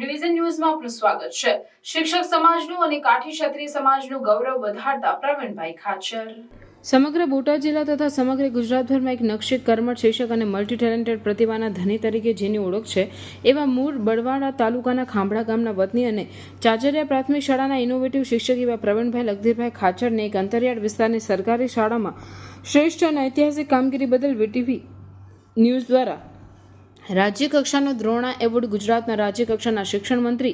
Division ન્યૂઝમાં આપનું સ્વાગત છે. શિક્ષક સમાજનું અને કાઠી ક્ષત્રિય સમાજનું ગૌરવ વધારતા પ્રવીણભાઈ ખાચર. સમગ્ર બોટાદ જિલ્લા તથા સમગ્ર ગુજરાતભરમાં એક નક્ષિત કર્મઠ શિક્ષક અને મલ્ટી ટેલેન્ટેડ પ્રતિભાના ધની તરીકે જેની ઓળખ છે, એવા મૂળ બળવાડા તાલુકાના ખાંભડા ગામના વતની અને ચાચરિયા પ્રાથમિક શાળાના ઇનોવેટિવ શિક્ષક એવા પ્રવીણભાઈ લગધીરભાઈ ખાચરને એક અંતરિયાળ વિસ્તારની સરકારી શાળામાં શ્રેષ્ઠ અને ઐતિહાસિક કામગીરી બદલ વીટીવી ન્યૂઝ દ્વારા રાજ્ય કક્ષાનો દ્રોણા એવોર્ડ ગુજરાતના રાજ્યકક્ષાના શિક્ષણ મંત્રી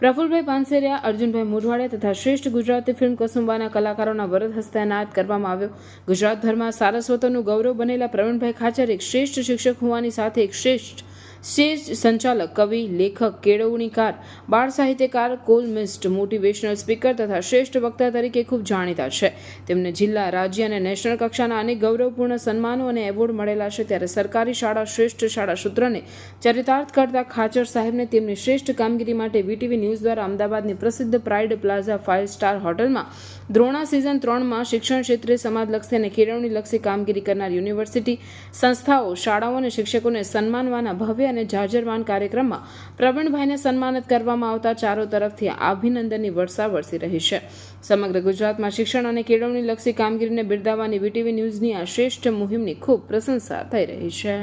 પ્રફુલભાઈ પાનસેરિયા, અર્જુનભાઈ મુરવાડિયા તથા શ્રેષ્ઠ ગુજરાતી ફિલ્મ કસુંબાના કલાકારોના વરદ હસ્તે એનાયત કરવામાં આવ્યો. ગુજરાતભરમાં સારસ્વતોનું ગૌરવ બનેલા પ્રવીણભાઈ ખાચર એક શ્રેષ્ઠ શિક્ષક હોવાની સાથે એક શ્રેષ્ઠ સ્ટેજ સંચાલક, કવિ, લેખક, કેળવણીકાર, બાળ સાહિત્યકાર, કોલમિસ્ટ, મોટિવેશનલ સ્પીકર તથા શ્રેષ્ઠ વક્તા તરીકે ખૂબ જાણીતા છે. તેમને જિલ્લા, રાજ્ય અને નેશનલ કક્ષાના અનેક ગૌરવપૂર્ણ સન્માનો અને એવોર્ડ મળેલા છે. ત્યારે સરકારી શાળા, શ્રેષ્ઠ શાળા સૂત્રને ચરિતાર્થ કરતા ખાચર સાહેબને તેમની શ્રેષ્ઠ કામગીરી માટે વીટીવી ન્યૂઝ દ્વારા અમદાવાદની પ્રસિદ્ધ પ્રાઇડ પ્લાઝા ફાઇવ સ્ટાર હોટલમાં દ્રોણા સિઝન ત્રણમાં શિક્ષણ ક્ષેત્રે સમાજલક્ષી અને કેળવણીલક્ષી કામગીરી કરનાર યુનિવર્સિટી સંસ્થાઓ, શાળાઓ અને શિક્ષકોને સન્માનવાના ભવ્ય અને જાજરમાન કાર્યક્રમમાં પ્રવીણભાઈને સન્માનિત કરવામાં આવતા ચારો તરફથી અભિનંદનની વર્ષા વરસી રહી છે. સમગ્ર ગુજરાતમાં શિક્ષણ અને કેળવણીલક્ષી કામગીરીને બિરદાવવાની વીટીવી ન્યૂઝની આ શ્રેષ્ઠ મુહિમની ખૂબ પ્રશંસા થઈ રહી છે.